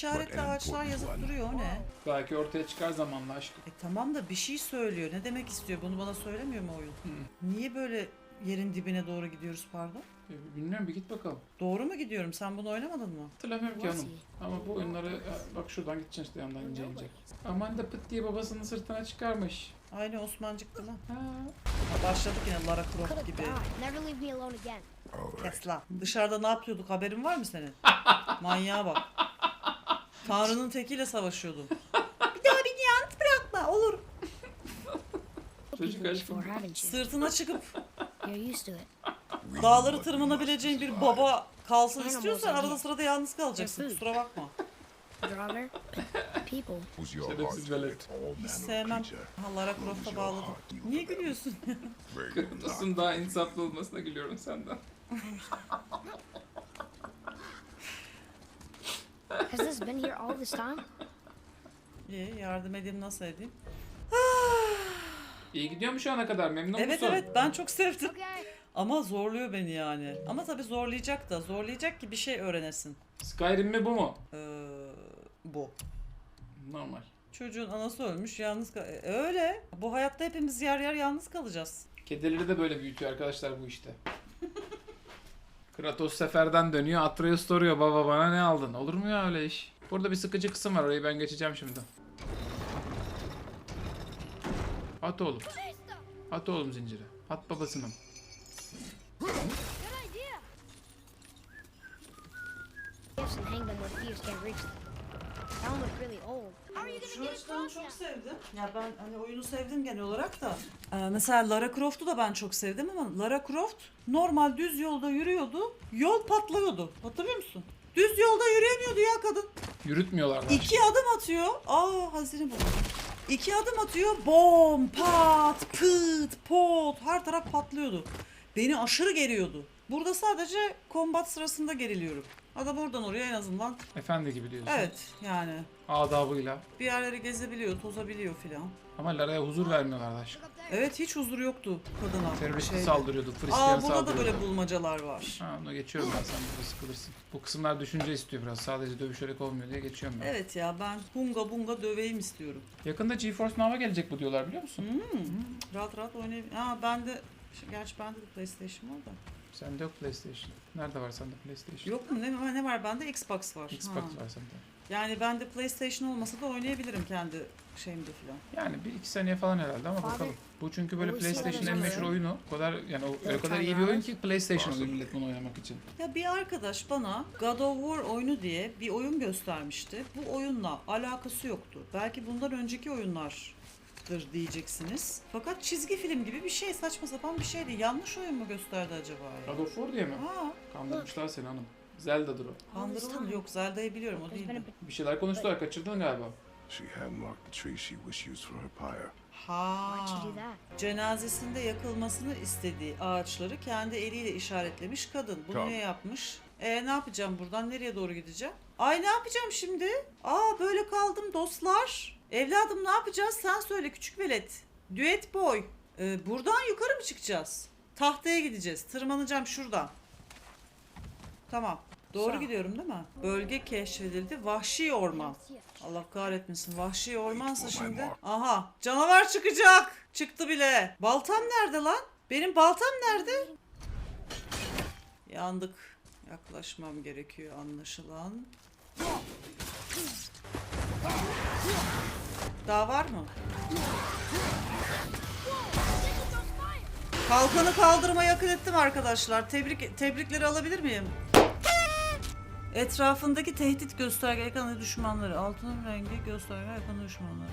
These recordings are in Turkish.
işaretli ağaçlar yazıp duruyor o ne? Belki ortaya çıkar zamanla aşkım. E tamam da bir şey söylüyor. Ne demek istiyor? Bunu bana söylemiyor mu oyun? Niye böyle yerin dibine doğru gidiyoruz pardon? E, Bilmiyorum bir git bakalım. Doğru mu gidiyorum? Sen bunu oynamadın mı? Hatırlamıyorum ki hanım. Ama bu oyunları e, bak şuradan gideceksin işte yandan ince ince. Aman da pıt diye babasının sırtına çıkarmış. Aynı Osmancıktı lan. Ha. Ha, başladık yine Lara Croft gibi. Never leave me alone again. Tesla. Dışarıda ne yapıyorduk haberin var mı senin? Manyağa bak. Tanrı'nın tekiyle savaşıyordum. Bir daha beni yalnız bırakma olur. Çocuk aşkım. Sırtına çıkıp You're used to it. dağları tırmanabileceğin bir baba kalsın istiyorsan arada sırada yalnız kalacaksın. Kusura bakma. Şerefsiz velet. of Sevmem. creature. Ha, Lara Croft'a bağladım. Niye gülüyorsun? Kırmızısın daha insaflı olmasına gülüyorum senden. Has this been here all this time? İyi yardım edeyim nasıl edeyim? İyi gidiyor mu şu ana kadar? Memnun Evet musun? evet ben çok sevdim. Okay. Ama zorluyor beni yani. Ama tabii zorlayacak da. Zorlayacak ki bir şey öğrenesin. Skyrim mi bu mu? Ee, bu. Normal. Çocuğun anası ölmüş yalnız kal- E, Öyle. Bu hayatta hepimiz yer yer yalnız kalacağız. Kedileri de böyle büyütüyor arkadaşlar bu işte. Kratos seferden dönüyor. Atreus soruyor baba bana ne aldın? Olur mu ya öyle iş? Burada bir sıkıcı kısım var orayı ben geçeceğim şimdi. At oğlum. At oğlum zinciri. At babasının. Şu açıdan çok sevdim. Ya ben hani oyunu sevdim genel olarak da. Ee, mesela Lara Croft'u da ben çok sevdim ama Lara Croft normal düz yolda yürüyordu. Yol patlıyordu. Hatırlıyor musun? Düz yolda yürüyemiyordu ya kadın. Yürütmüyorlar. İki adım atıyor. Aa hazine buldum. İki adım atıyor. Bom, pat, pıt, pot. Her taraf patlıyordu. Beni aşırı geriyordu. Burada sadece kombat sırasında geriliyorum. Adam oradan oraya en azından. Efendi gibi diyorsun. Evet yani Adabıyla. bir yerleri gezebiliyor, tozabiliyor filan. Ama Lara'ya huzur vermiyorlardı aşkım. Evet hiç huzur yoktu kadına. Terörist Şeyde. saldırıyordu. Hristiyan Aa burada da böyle bulmacalar var. Ha onu geçiyorum ben sen burada sıkılırsın. Bu kısımlar düşünce istiyor biraz. Sadece dövüşerek olmuyor diye geçiyorum ben. Evet ya ben bunga bunga döveyim istiyorum. Yakında GeForce Now'a gelecek bu diyorlar biliyor musun? Rahat rahat oynayayım. Aa ben de Gerçi bende de PlayStation var da. Sende yok PlayStation. Nerede var sende PlayStation? Yok mu? Ne, ne var bende? Xbox var. Xbox Ha. var sende. Yani bende PlayStation olmasa da oynayabilirim kendi şeyimde falan. Yani bir iki saniye falan herhalde ama Abi, bakalım. Bu çünkü böyle PlayStation'ın en meşhur oluyor. oyunu. O kadar yani o, Evet, kadar iyi bir oyun ki PlayStation alıyor millet bunu oynamak için. Ya bir arkadaş bana God of War oyunu diye bir oyun göstermişti. Bu oyunla alakası yoktu. Belki bundan önceki oyunlardır diyeceksiniz. Fakat çizgi film gibi bir şey saçma sapan bir şeydi. Yanlış oyun mu gösterdi acaba? ya? God of War diye mi? Ha, Kandırmışlar seni hanım. Zelda'dır o. kandırıldım. Yok Zelda'yı biliyorum o There's been Bir şeyler konuştular kaçırdın galiba. She handmarked the tree she wished used for her pyre. Ha. Why'd you do that? Cenazesinde yakılmasını istediği ağaçları kendi eliyle işaretlemiş kadın. Bunu Tamam. ne yapmış? E ne yapacağım buradan? Nereye doğru gideceğim? Ay ne yapacağım şimdi? Aa böyle kaldım dostlar. Evladım ne yapacağız? Sen söyle küçük velet. Düet boy. Ee, buradan yukarı mı çıkacağız? Tahtaya gideceğiz. Tırmanacağım şuradan. Tamam. Doğru gidiyorum değil mi? Bölge keşfedildi. Vahşi orman. Allah kahretmesin. Vahşi ormansa şimdi. Aha canavar çıkacak. Çıktı bile. Baltam nerede lan? Benim baltam nerede? Yandık. Yaklaşmam gerekiyor anlaşılan. Daha var mı? Kalkanı kaldırmayı akıl ettim arkadaşlar. Tebrik tebrikleri alabilir miyim? Etrafındaki tehdit gösterge ekranı düşmanları. Altın rengi gösterge ekranı düşmanları.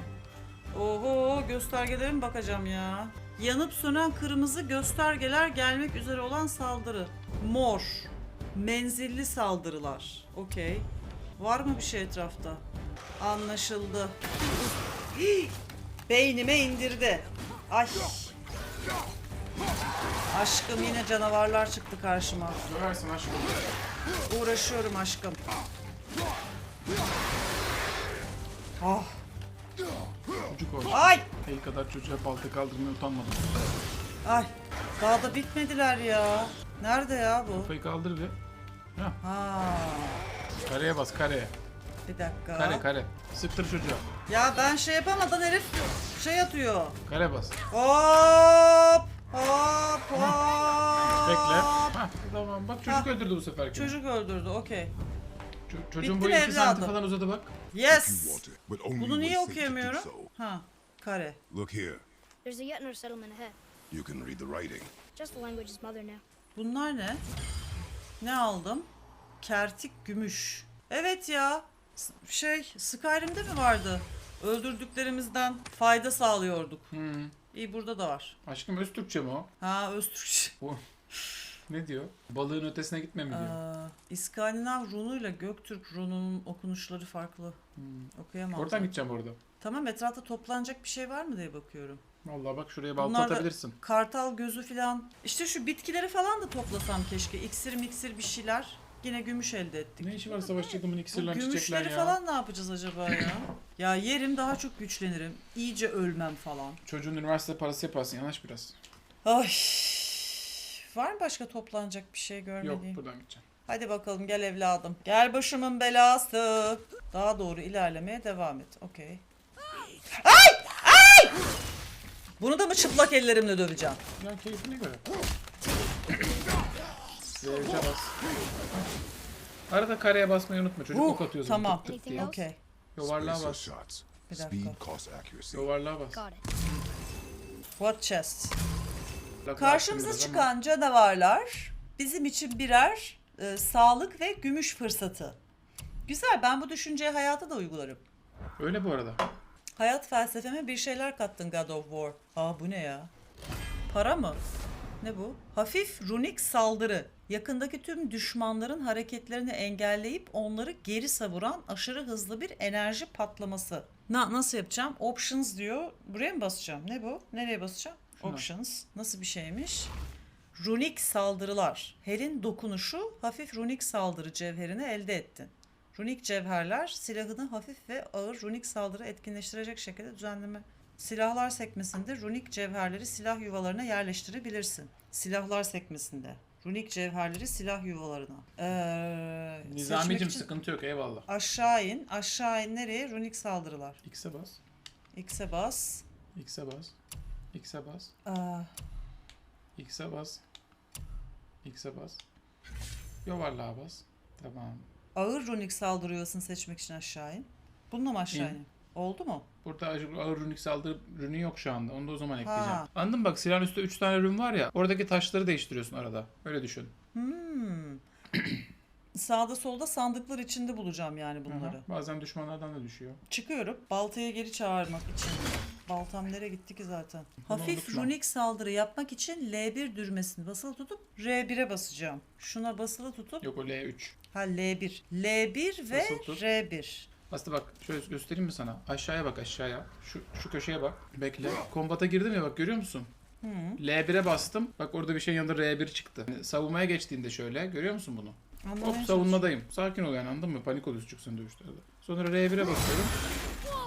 Oho göstergelere mi bakacağım ya? Yanıp sönen kırmızı göstergeler gelmek üzere olan saldırı. Mor. Menzilli saldırılar. Okey. Var mı bir şey etrafta? Anlaşıldı. Beynime indirdi. Ay. Aşkım yine canavarlar çıktı karşıma. Döversin aşkım. Uğraşıyorum aşkım. Ah. Çocuk o. Ay. El kadar çocuğa balta kaldırmaya utanmadım. Ay. Daha da bitmediler ya. Nerede ya bu? Kafayı kaldır bir. Ha. Kareye bas kareye. Bir dakika. Kare kare. Sıktır çocuğa. Ya ben şey yapamadan herif şey atıyor. Kare bas. Hop hop hop. Bekle. Hah tamam bak çocuk Ha. öldürdü bu sefer. Çocuk öldürdü okey. Ço- çocuğun Bitti boyu mi 2 santim evladım? falan uzadı bak. Yes. Bunu niye okuyamıyorum? Ha kare. Look here. There's a Yutner settlement ahead. You can read the writing. Just the language his mother knew. Bunlar ne? Ne aldım? Kertik gümüş. Evet ya. Şey Skyrim'de mi vardı? Öldürdüklerimizden fayda sağlıyorduk. Hmm. İyi burada da var. Aşkım öz Türkçe mi o? Ha Öztürkçe. Ne diyor? Balığın ötesine gitme mi diyor? Aa, İskandinav runuyla Göktürk rununun okunuşları farklı. Hmm. Okuyamam. Oradan zaten. gideceğim orada. Tamam etrafta toplanacak bir şey var mı diye bakıyorum. Vallahi bak şuraya balta Bunlar da- atabilirsin. Kartal gözü filan. İşte şu bitkileri falan da toplasam keşke. İksir miksir bir şeyler. Yine gümüş elde ettik. Ne işi var savaş çakımın Bu iksirlen çiçekler gümüşleri ya? falan ne yapacağız acaba ya? ya yerim daha çok güçlenirim. İyice ölmem falan. Çocuğun üniversite parası yaparsın yanaş biraz. Ay. Var mı başka toplanacak bir şey Yok görmediğim? buradan gideceğim. Hadi bakalım gel evladım. Gel başımın belası. Daha doğru ilerlemeye devam et. Okey. Ay! Ay! Bunu da mı çıplak ellerimle döveceğim? Ya keyfine göre. Zevke bas. Arada kareye basmayı unutma. Çocuk Uh, ok atıyorsun. tamam. tık tık diye. Okey. Yuvarlığa Spacer bas. shots. Bir dakika. Speed accuracy. Yuvarlığa bas. Got it. What chest? Karşımıza bastım biraz çıkan canavarlar bizim için birer e, sağlık ve gümüş fırsatı. Güzel ben bu düşünceyi hayata da uygularım. Öyle bu arada. Hayat felsefeme bir şeyler kattın God of War. Aa bu ne ya? Para mı? Ne bu? Hafif runik saldırı. Yakındaki tüm düşmanların hareketlerini engelleyip onları geri savuran aşırı hızlı bir enerji patlaması. Na, nasıl yapacağım? Options diyor. Buraya mı basacağım? Ne bu? Nereye basacağım? Şuna. Options. Nasıl bir şeymiş? Runik saldırılar. Her'in dokunuşu hafif runik saldırı cevherini elde ettin. Runik cevherler silahını hafif ve ağır runik saldırı etkinleştirecek şekilde düzenleme. Silahlar sekmesinde runik cevherleri silah yuvalarına yerleştirebilirsin. Silahlar sekmesinde. Runik cevherleri silah yuvalarına. Ee, seçmek Nizamicim için sıkıntı yok eyvallah. Aşağı in. Aşağı in. Nereye? Runik saldırılar. X'e bas. X'e bas. X'e bas. X'e bas. Aa, X'e bas. X'e bas. Yuvarlığa bas. Tamam. ağır runik saldırı yuvasını seçmek için aşağı in. Bununla mı aşağı İn. in? Oldu mu? Burada ağır runik saldırı rünü yok şu anda. Onu da o zaman ekleyeceğim. Ha. Anladın mı? Bak silahın üstte 3 tane rün var ya. Oradaki taşları değiştiriyorsun arada. Öyle düşün. Hmm. Sağda solda sandıklar içinde bulacağım yani Aha, bunları. Bazen düşmanlardan da düşüyor. Çıkıyorum. Baltaya geri çağırmak için. Baltam nereye gitti ki zaten? Bunu Hafif runik saldırı yapmak için L1 düğmesini basılı tutup R1'e basacağım. Şuna basılı tutup Yok o L3. ha L1. L1 ve Basılı tut. R1. Aslında bak şöyle göstereyim mi sana? Aşağıya bak aşağıya. Şu, şu köşeye bak. Bekle. Kombata girdim ya bak görüyor musun? Hı. L1'e bastım. Bak orada bir şeyin yanında R1 çıktı. Yani savunmaya geçtiğinde şöyle. Görüyor musun bunu? Anlamaya Hop savunmadayım. Sakin ol yani anladın mı? Panik oluyorsun çünkü sen dövüşlerde. Sonra R1'e basıyorum.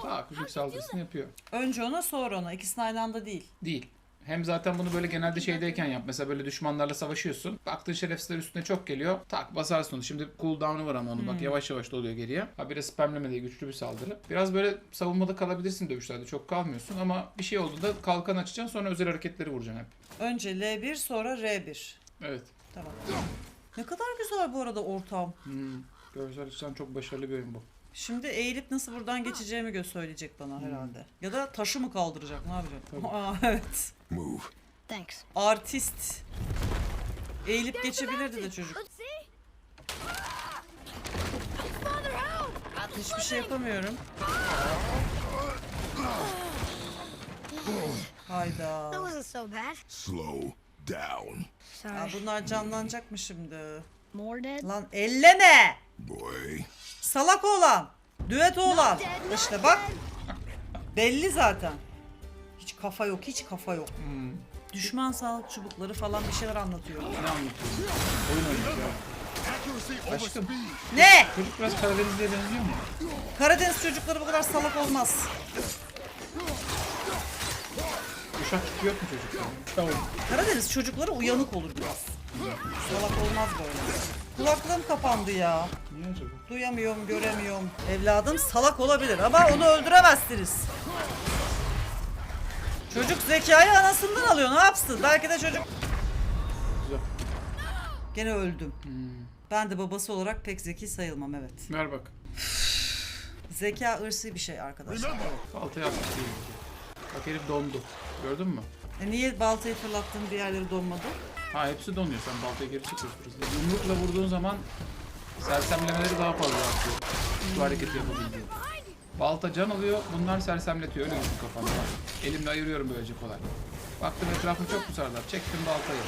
Tak müzik saldırısını yapıyor. Önce ona sonra ona. İkisini aynı anda değil. Değil. Hem zaten bunu böyle genelde şeydeyken yap. Mesela böyle düşmanlarla savaşıyorsun. Baktığın şerefsizler üstüne çok geliyor. Tak basarsın onu. Şimdi cooldown'u var ama onu bak yavaş yavaş doluyor geriye. Habire spamleme diye güçlü bir saldırı. Biraz böyle savunmada kalabilirsin dövüşlerde. Çok kalmıyorsun ama bir şey olduğunda kalkan açacaksın sonra özel hareketleri vuracaksın hep. Önce L1 sonra R1. Evet. Tamam. Ne kadar güzel bu arada ortam. Hmm. Görsel açıdan çok başarılı bir oyun bu. Şimdi eğilip nasıl buradan geçeceğimi söyleyecek bana herhalde. Ya da taşı mı kaldıracak ne yapacak? Aa, evet. Move. Thanks. Artist. Eğilip geçebilirdi de çocuk. Let's see. Father, help! Hiçbir şey yapamıyorum. Hayda. That wasn't so bad. Slow down. Ya Sorry. bunlar canlanacak mı şimdi? More dead? Lan elleme! Boy. Salak oğlan. Düet oğlan. İşte bak. Belli zaten. Hiç kafa yok, hiç kafa yok. Hmm. Düşman sağlık çubukları falan bir şeyler anlatıyor. Ne anlatıyorsun? Oyun oynayacağım. Aşkım. Ne? Çocuk biraz Karadenizli'ye benziyor mu? Karadeniz çocukları bu kadar salak olmaz. Uşak yok mu çocukta? Tamam. Karadeniz çocukları uyanık olur biraz. Salak olmaz böyle. Kulaklığım kapandı ya. Niye acaba? Duyamıyorum, göremiyorum. Evladım salak olabilir ama onu öldüremezsiniz. Çocuk zekayı anasından alıyor. Ne yapsın? Belki de çocuk... Güzel. Gene öldüm. Ben de babası olarak pek zeki sayılmam evet. Ver bak. Zeka ırsi bir şey arkadaşlar. Baltayı atmış değil ki. Bak herif dondu. Gördün mü? E niye baltayı fırlattığın bir yerleri donmadı? Ha hepsi donuyor. Sen baltayı geri çekiyorsun. Yumrukla vurduğun zaman sersemlemeleri daha fazla artıyor. Şu hareketi yapabildiğin. Balta can alıyor. Bunlar sersemletiyor. Öyle düşün kafanda. Elimle ayırıyorum böylece kolay. Baktım etrafım çok bu sarılar. Çektim baltayı.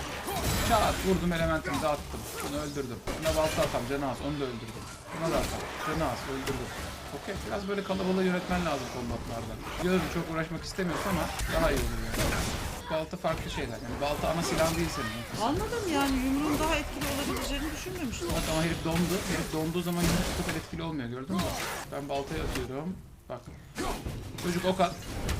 Çat vurdum elementimi dağıttım. Bunu öldürdüm. Buna balta atam canı az. Onu da öldürdüm. Buna da atam. Canı az. Öldürdüm. Okey. Biraz böyle kalabalığı yönetmen lazım kombatlarda. Biliyorum çok uğraşmak istemiyorsun ama daha iyi olur yani. Balta farklı şeyler. Yani balta ana silahın değil senin. Anladım yani yumruğun daha etkili olabileceğini düşünmemiştim. Bak ama herif dondu. Herif donduğu zaman yumruk bu kadar etkili olmuyor gördün mü? Ben baltayı atıyorum. Bak. Çocuk ok at.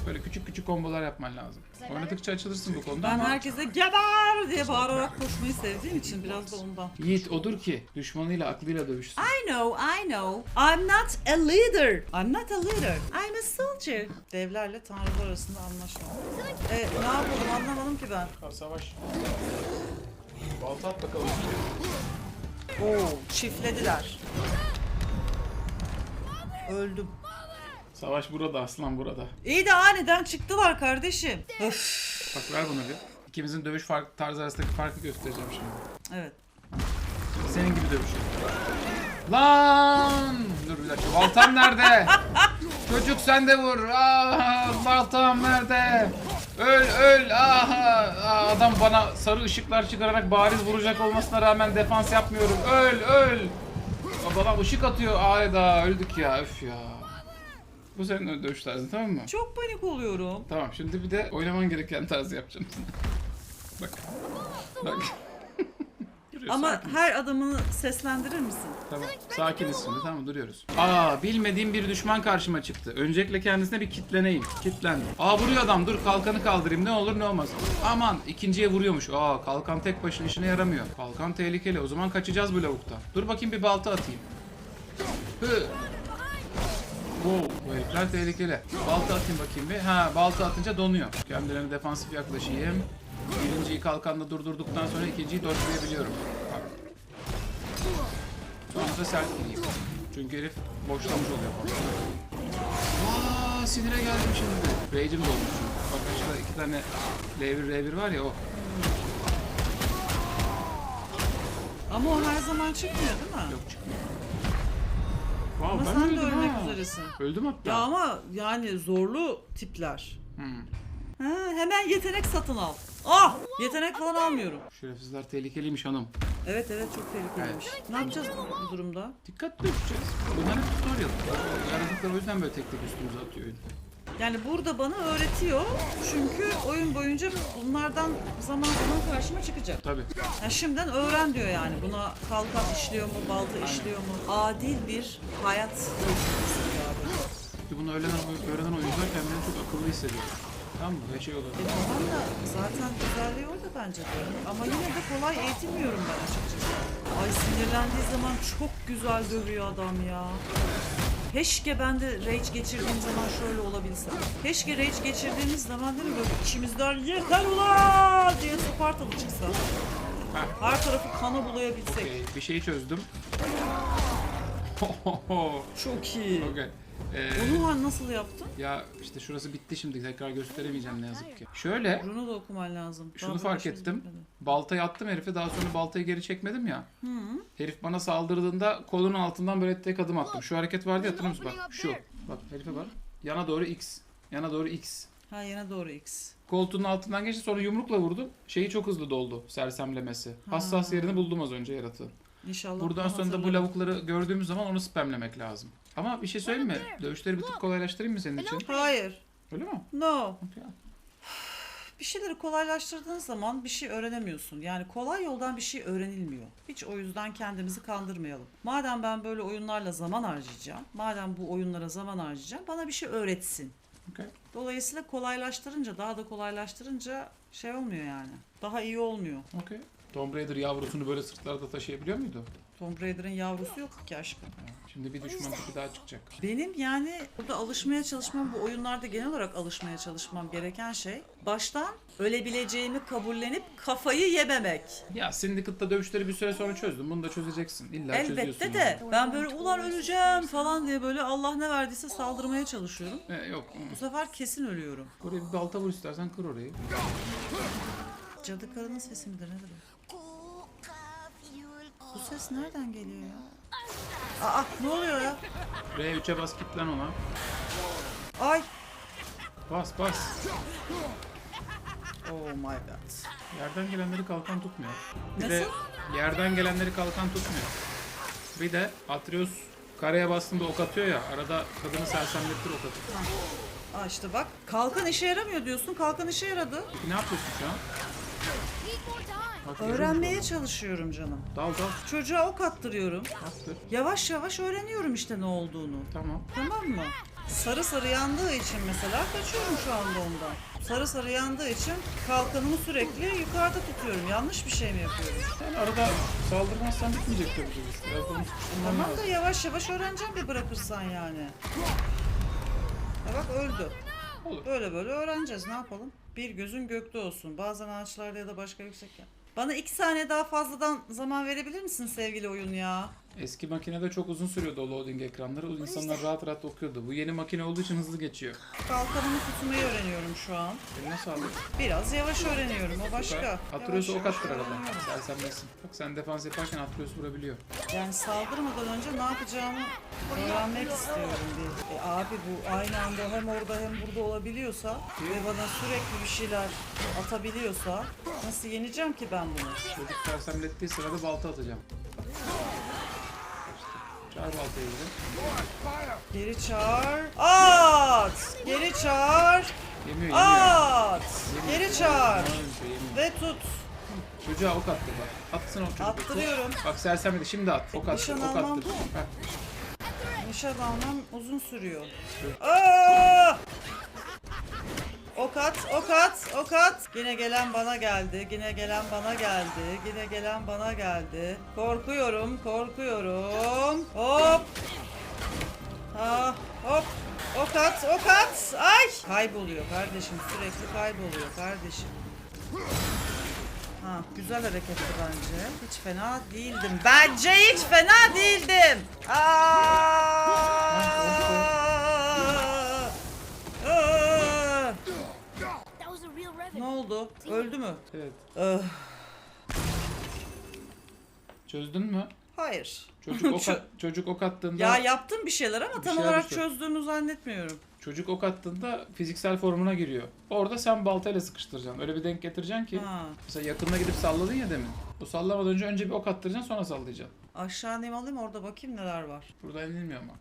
Böyle küçük küçük kombolar yapman lazım. Oynadıkça açılırsın bu konuda Ben ama... herkese geber diye bağırarak koşmayı sevdiğim için biraz da ondan. Yiğit odur ki düşmanıyla aklıyla dövüşsün. I know, I know. I'm not a leader. I'm not a leader. I'm a soldier. Devlerle tanrılar arasında anlaşma. E, ne yapalım anlamadım ki ben. Savaş. Balta at bakalım. Oo, çiftlediler. Öldüm. Savaş burada aslan burada. İyi de aniden çıktılar kardeşim. Öf. Bak ver bunu bir. İkimizin dövüş fark, tarzı arasındaki farkı göstereceğim şimdi. Evet. Senin gibi dövüşüyor. Lan! Dur bir dakika. Baltam nerede? Çocuk sen de vur. Ah, baltam nerede? Öl öl. Ah, ah, adam bana sarı ışıklar çıkararak bariz vuracak olmasına rağmen defans yapmıyorum. Öl öl. Bana ışık atıyor. Ayda öldük ya. Öf ya. Bu senin dövüş tarzın tamam mı? Çok panik oluyorum. Tamam şimdi bir de oynaman gereken tarzı yapacağım sana. Bak. Bak. Duruyor, Ama sakin. her adımını seslendirir misin? Tamam. Sakiniz şimdi tamam mı? Duruyoruz. Aa bilmediğim bir düşman karşıma çıktı. Öncelikle kendisine bir kitleneyim. Kitlendim. Aa vuruyor adam. Dur kalkanı kaldırayım. Ne olur ne olmaz. Aman ikinciye vuruyormuş. Aa kalkan tek başına işine yaramıyor. Kalkan tehlikeli. O zaman kaçacağız bu lavuktan. Dur bakayım bir balta atayım. Hı. Wow, bu herifler tehlikeli. Balta atayım bakayım bir. Ha, balta atınca donuyor. Kendilerine defansif yaklaşayım. Birinciyi kalkanla durdurduktan sonra ikinciyi dodge'layabiliyorum. Bak. Sonra da sert gireyim. Çünkü herif boşlamış oluyor falan. Aa, sinire geldim şimdi. Rage'im dolmuş çünkü. Bak şurada iki tane L1 R1 var ya o. Ama o her zaman çıkmıyor değil mi? Yok çıkmıyor. Ama ben sen de öldüm ölmek ha. üzeresin. Öldüm hatta. Ya ama yani zorlu tipler. Hmm. Ha, hemen yetenek satın al. Ah! Yetenek falan almıyorum. Şerefsizler tehlikeliymiş hanım. Evet evet çok tehlikeliymiş. Ne yapacağız bu, bu durumda? Dikkatli düşeceğiz. Bunlar hep tutorial. Yaratıklar o yüzden böyle tek tek üstümüze atıyor. Yani burada bana öğretiyor. Çünkü oyun boyunca bunlardan zaman zaman karşıma çıkacak. Tabii. Yani şimdiden öğren diyor yani. Buna kalkan işliyor mu, balta işliyor mu? Adil bir hayat ölçüsü abi. Bunu öğrenen, öğrenen oyuncular kendilerini çok akıllı hissediyor. Tamam mı? Ve şey olur. E tamam da zaten güzelliği orada bence de. Ama yine de kolay eğitilmiyorum ben açıkçası. Ay sinirlendiği zaman çok güzel dövüyor adam ya. Keşke ben de rage geçirdiğim zaman şöyle olabilsem. Keşke rage geçirdiğimiz zaman değil mi böyle içimizden yeter ulan diye Spartalı çıksa. Her tarafı kana bulayabilsek. Okey, bir şeyi çözdüm. Çok iyi. Okey. Ee, Onu nasıl yaptın? ya işte şurası bitti şimdi tekrar gösteremeyeceğim ne yazık ki. Şöyle Bunu da okuman lazım. Daha şunu böyle fark şey ettim. bitmedi. Baltayı attım herife daha sonra baltayı geri çekmedim ya. Herif bana saldırdığında kolunun altından böyle tek adım attım. Şu hareket vardı ya hatırlıyor musun? Bak şu. Bak herife bak. Yana doğru X. Yana doğru X. Ha yine doğru X. Koltuğun altından geçti sonra yumrukla vurdu. Şeyi çok hızlı doldu sersemlemesi. Hassas yerini buldum az önce yaratığın. İnşallah. Buradan bunu sonra da bu hatırlarım. lavukları gördüğümüz zaman onu spamlemek lazım. Ama bir şey söyleyeyim mi? Dövüşleri bir tık kolaylaştırayım mı senin için? Hayır. Öyle mi? No. Bir şeyleri kolaylaştırdığın zaman bir şey öğrenemiyorsun. Yani kolay yoldan bir şey öğrenilmiyor. Hiç o yüzden kendimizi kandırmayalım. Madem ben böyle oyunlarla zaman harcayacağım, madem bu oyunlara zaman harcayacağım, bana bir şey öğretsin. Okey. Dolayısıyla kolaylaştırınca, daha da kolaylaştırınca şey olmuyor yani. Daha iyi olmuyor. Okey. Tomb Raider yavrusunu böyle sırtlarda taşıyabiliyor muydu? Tomb Raider'ın yavrusu yok ki aşkım. Şimdi bir düşman tipi daha çıkacak. Benim yani burada alışmaya çalışmam, bu oyunlarda genel olarak alışmaya çalışmam gereken şey baştan ölebileceğimi kabullenip kafayı yememek. Ya Syndicate'da dövüşleri bir süre sonra çözdün. Bunu da çözeceksin. İlla çözüyorsun. Elbette de ben böyle ulan öleceğim falan diye böyle Allah ne verdiyse saldırmaya çalışıyorum. E, yok. Bu sefer kesin ölüyorum. Oraya bir balta vur istersen kır orayı. Cadı karının sesi midir nedir o? Bu ses nereden geliyor ya? Aa ne oluyor ya? R3'e bas kitlen ona. Ay. Bas bas. Oh my god. Yerden gelenleri kalkan tutmuyor. Bir de yerden gelenleri kalkan tutmuyor. Bir de Atreus karaya bastığında ok atıyor ya. Arada kadını sersemlettir ok atıyor. Aa işte bak kalkan işe yaramıyor diyorsun. Kalkan işe yaradı. Peki ne yapıyorsun şu an? Bak, Öğrenmeye çalışıyorum canım. Dal dal. Çocuğa ok attırıyorum. Attır. Yavaş yavaş öğreniyorum işte ne olduğunu. Tamam. Tamam mı? Sarı sarı yandığı için mesela kaçıyorum şu anda ondan. Sarı sarı yandığı için kalkanımı sürekli yukarıda tutuyorum. Yanlış bir şey mi yapıyorum? Sen arada saldırmazsan bitmeyecek tabii iş. Biraz Tamam da lazım. yavaş yavaş öğreneceğim bir bırakırsan yani. Ya bak öldü. Olur. Böyle böyle öğreneceğiz ne yapalım? Bir gözün gökte olsun. Bazen ağaçlarda ya da başka yüksek. Bana iki saniye daha fazladan zaman verebilir misin sevgili oyun ya? Eski makinede çok uzun sürüyordu o loading ekranları. O insanlar rahat rahat okuyordu. Bu yeni makine olduğu için hızlı geçiyor. Kalkanımı tutmayı öğreniyorum şu an. Eline sağlık. Biraz yavaş öğreniyorum o başka. Yavaş ok attır arada. öğreniyorum. Sersemlesin. Bak sen defans yaparken Atreus vurabiliyor. Yani saldırmadan önce ne yapacağımı öğrenmek istiyorum bir. E abi bu aynı anda hem orada hem burada olabiliyorsa ve bana sürekli bir şeyler atabiliyorsa nasıl yeneceğim ki ben bunu? Çocuk sersemlettiği sırada balta atacağım. Çağır baltayı bize. Geri çağır. At! Geri çağır. Yemiyor yemiyor. At! Yemiyor. Geri çağır. Bir şey yemiyor. Ve tut. Çocuğa ok attı bak. Atsın o çocuğu. Attırıyorum. Bak sersemledi şimdi at. Ok attır. Nişan Ok almam. Heh. Nişan almam uzun sürüyor. Aa! Ok at, ok at, ok at. Yine gelen bana geldi, yine gelen bana geldi, yine gelen bana geldi. Korkuyorum, korkuyorum. Hop. Ha, hop. Ok at, ok at. Ay! Kayboluyor kardeşim, sürekli kayboluyor kardeşim. Ha, güzel hareketti bence. Hiç fena değildim. Bence hiç fena değildim. Aa! Oldu? Öldü mü? Evet. Ah, Çözdün mü? hayır. Çocuk ok, çocuk ok attığında Ya yaptım bir şeyler ama Bir tam şeyler olarak düştü. çözdüğümü zannetmiyorum. çocuk ok attığında fiziksel formuna giriyor. Orada sen baltayla sıkıştıracaksın. Öyle bir denk getireceksin ki Ha. mesela yakınına gidip salladın ya demin. O sallamadan önce önce bir ok attıracaksın sonra sallayacaksın. Aşağı ineyim alayım orada bakayım neler var. Buradan inilmiyor ama.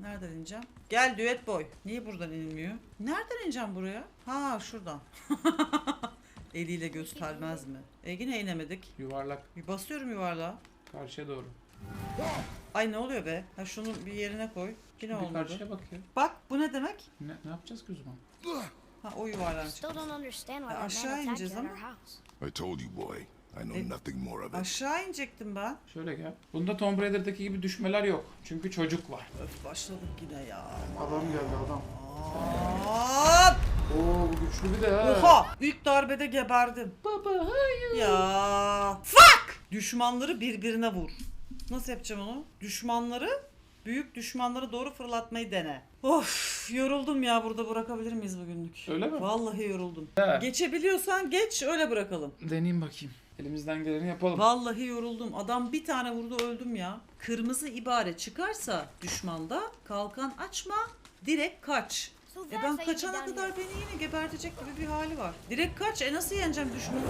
Nereden ineceğim? Gel düet boy. Niye buradan inilmiyor? Nereden ineceğim buraya? Ha şuradan. Eliyle göstermez mi? E yine inemedik. Yuvarlak Bir basıyorum yuvarlığa. karşıya doğru. Ay ne oluyor be? Ha şunu bir yerine koy. Yine Bir olmadı. karşıya bak ya. Bak bu ne demek? Ne, ne yapacağız ki o zaman? Ha o yuvarlan Still don't understand why aşağı ineceğiz ama. I told you, boy. I know Eh, nothing more of it. Aşağı inecektim ben. Şöyle gel. Bunda Tomb Raider'daki gibi düşmeler yok. Çünkü çocuk var. Öf başladık yine ya. Adam geldi adam. Hop! Oo bu güçlü bir de ha. Oha! İlk darbede geberdim. Baba hayır. Ya fuck! Düşmanları birbirine vur. Nasıl yapacağım onu? Düşmanları büyük düşmanları doğru fırlatmayı dene. Of yoruldum ya burada bırakabilir miyiz bugünlük? Öyle mi? Vallahi yoruldum. He. Geçebiliyorsan geç öyle bırakalım. Deneyeyim bakayım. Elimizden geleni yapalım. Vallahi yoruldum. Adam bir tane vurdu öldüm ya. Kırmızı ibare çıkarsa düşmanda kalkan açma direkt kaç. E ben kaçana kadar beni yine gebertecek gibi bir hali var. Direkt kaç. E nasıl yeneceğim düşmanı?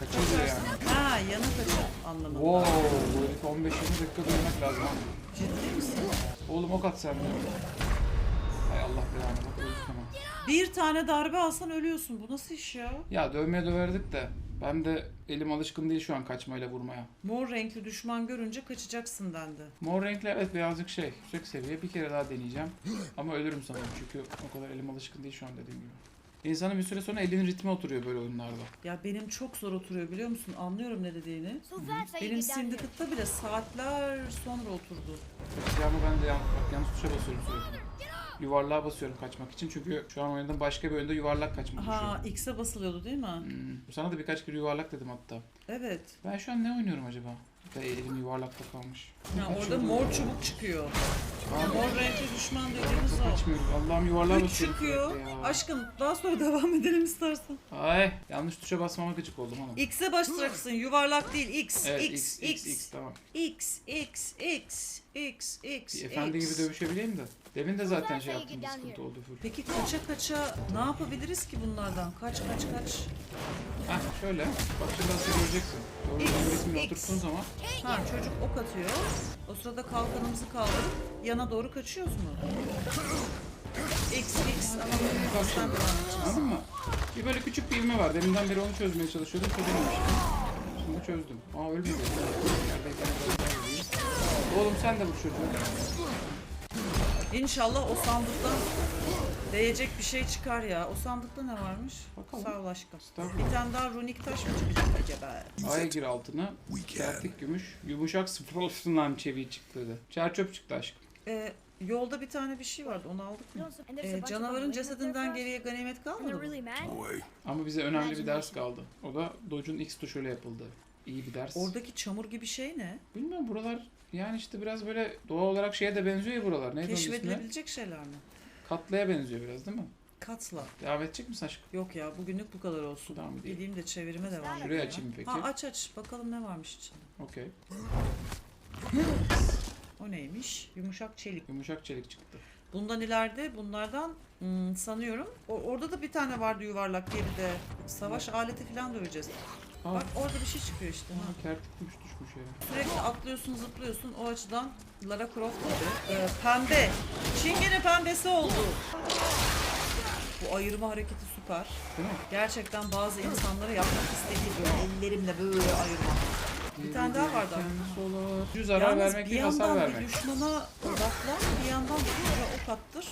Kaçırdı yani. Ha yanı kaçın anlamında. Wow, bu herif 15-20 dakika dönmek lazım. Ciddi misin? Oğlum ok at sen de. Hay Allah belanı bak öldük ama. Bir tane darbe alsan ölüyorsun. Bu nasıl iş ya? Ya dövmeye döverdik de ben de elim alışkın değil şu an kaçmayla vurmaya. Mor renkli düşman görünce kaçacaksın dendi. Mor renkli evet birazcık şey yüksek seviye bir kere daha deneyeceğim. Ama ölürüm sanırım çünkü o kadar elim alışkın değil şu an dediğim gibi. İnsanın bir süre sonra elinin ritmi oturuyor böyle oyunlarda. Ya benim çok zor oturuyor biliyor musun? Anlıyorum ne dediğini. Benim. Syndicate'da bile saatler sonra oturdu. Ya ama ben de yan, bak, yanlış tuşa basıyorum sürekli. Yuvarlığa basıyorum kaçmak için çünkü şu an oynadığım başka bir oyunda yuvarlak kaçma tuşu. Ha X'e basılıyordu değil mi? Hmm. Sana da birkaç kere yuvarlak dedim hatta. Evet. Ben şu an ne oynuyorum acaba? Da elim yuvarlakta kalmış. Ya orada mor çubuk çıkıyor. Ya mor renkli düşman dediğimiz o. kaçmıyorum. Allah'ım yuvarlığa Üç basıyorum çıkıyor. sürekli ya. Aşkım daha sonra devam edelim istersen. Ay yanlış tuşa basmama gıcık oldum hanım. X'e basacaksın. Yuvarlak değil. X. Evet X. X, X, X, tamam. X. X. X. X. X. Bir efendi gibi dövüşebileyim de. Demin de zaten şey yaptım sıkıntı oldu. Peki kaça kaça ne yapabiliriz ki bunlardan? Kaç kaç kaç? Heh şöyle. Bak şimdi nasıl göreceksin. Doğru X. oturttuğun zaman. Ha çocuk ok atıyor. O sırada kalkanımızı kaldırıp yana doğru kaçıyoruz mu? X X ama devam edeceksin. Anladın mı? Bir böyle küçük bir ivme var. Deminden beri onu çözmeye çalışıyordum. Çözememiştim. Şimdi çözdüm. Aa ölmedi. İyiyim. Oğlum sen de bu çocuğu. İnşallah o sandıktan değecek bir şey çıkar ya. O sandıkta ne varmış? Bakalım. Sağ ol aşkım. Bir tane daha runik taş mı çıkacak acaba? Aya gir altına. Sertlik gümüş. Yumuşak sıfır olsundan çeviği çıktı dedi. Çer çöp çıktı aşkım. Ee, yolda bir tane bir şey vardı onu aldık mı? Ee, of canavarın cesedinden geriye ganimet kalmadı mı? Ama bize önemli bir ders kaldı. O da Doge'un X tuşuyla yapıldı. İyi bir ders. Oradaki çamur gibi şey ne? Bilmiyorum buralar yani işte biraz böyle doğa olarak şeye de benziyor ya buralar. Neydi? Keşfedilebilecek şeyler mi? Katlaya benziyor biraz değil mi? Katla. Devam edecek misin aşkım? Yok ya bugünlük bu kadar olsun. Tamam, değil. Gideyim de çevirime devam edeyim. Şurayı ya. açayım peki? Ha aç aç. Bakalım ne varmış içinde. Okey. O neymiş? Yumuşak çelik. Yumuşak çelik çıktı. Bundan ileride bunlardan hmm, sanıyorum. O- orada da bir tane vardı yuvarlak bir de savaş aleti falan döveceğiz. Aa, Bak orada bir şey çıkıyor işte. Ha. aa kertik kuş düşmüş ya. Sürekli atlıyorsun zıplıyorsun o açıdan Lara Croft gibi. Ee, pembe. Çingene pembesi oldu. Bu ayırma hareketi süper. Değil mi? Gerçekten bazı insanlara yapmak istediği böyle ellerimle böyle ayırmak. Bir tane daha vardı olur. Düz zarar Yalnız vermek bir değil hasar vermek. bir düşmana odaklan, bir yandan da duvara ok attır.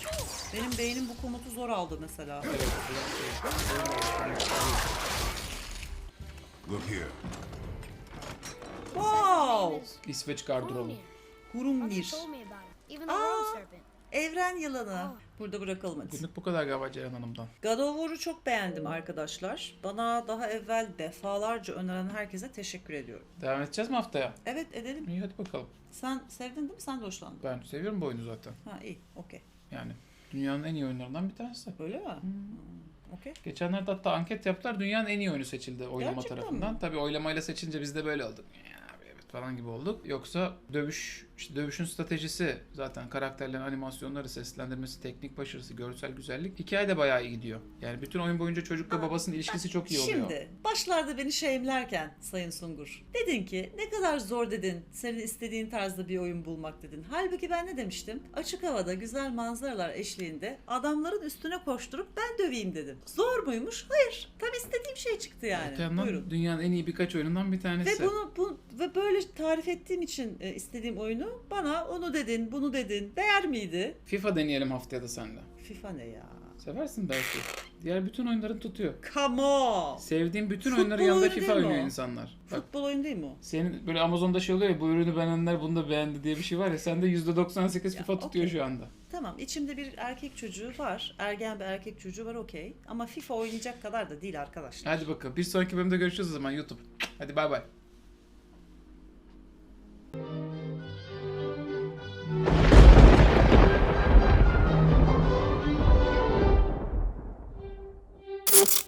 Benim beynim bu komutu zor aldı mesela. Evet. Look here. Wow! İsveç. Even the Aa. Evren yılanı. Burada bırakalım hadi. Günlük bu kadar galiba Ceyhan Hanım'dan. God of War'u çok beğendim arkadaşlar. Bana daha evvel defalarca öneren herkese teşekkür ediyorum. Devam edeceğiz mi haftaya? Evet edelim. İyi hadi bakalım. Sen sevdin değil mi? Sen de hoşlandın. Ben seviyorum bu oyunu zaten. Ha iyi. Okey. Yani dünyanın en iyi oyunlarından bir tanesi. Öyle mi? Hmm, Okey. Geçenlerde hatta anket yaptılar. Dünyanın en iyi oyunu seçildi oylama Gerçekten tarafından. mi? Tabii oylamayla seçince biz de böyle olduk. Falan gibi olduk. Yoksa dövüş, işte dövüşün stratejisi zaten karakterlerin animasyonları, seslendirmesi, teknik başarısı, görsel güzellik. Hikaye de bayağı iyi gidiyor. Yani bütün oyun boyunca çocukla babasının ilişkisi çok iyi oluyor. Şimdi başlarda beni şeyimlerken Sayın Sungur dedin ki ne kadar zor dedin senin istediğin tarzda bir oyun bulmak dedin. Halbuki ben ne demiştim? Açık havada güzel manzaralar eşliğinde adamların üstüne koşturup ben döveyim dedim. Zor muymuş? Hayır. Tam istediğim şey çıktı yani. Buyurun. dünyanın en iyi birkaç oyunundan bir tanesi. Ve bunu bu, ve böyle tarif ettiğim için e, istediğim oyunu bana onu dedin, bunu dedin. Değer miydi? FIFA deneyelim haftaya da sende. FIFA ne ya? Seversin belki. Diğer bütün oyunların tutuyor. Come on. Sevdiğim bütün Futbol oyunların yanında oyunu FIFA değil mi oynuyor o? insanlar. Bak Futbol oyunu değil mi o? senin böyle Amazon'da şey oluyor ya bu ürünü beğenenler bunu da beğendi diye bir şey var ya sende %98 Ya, FIFA tutuyor okey. şu anda. Tamam içimde bir erkek çocuğu var. Ergen bir erkek çocuğu var okey. Ama FIFA oynayacak kadar da değil arkadaşlar. Hadi bakalım bir sonraki bölümde görüşürüz o zaman YouTube. Hadi bay bay. Thank you.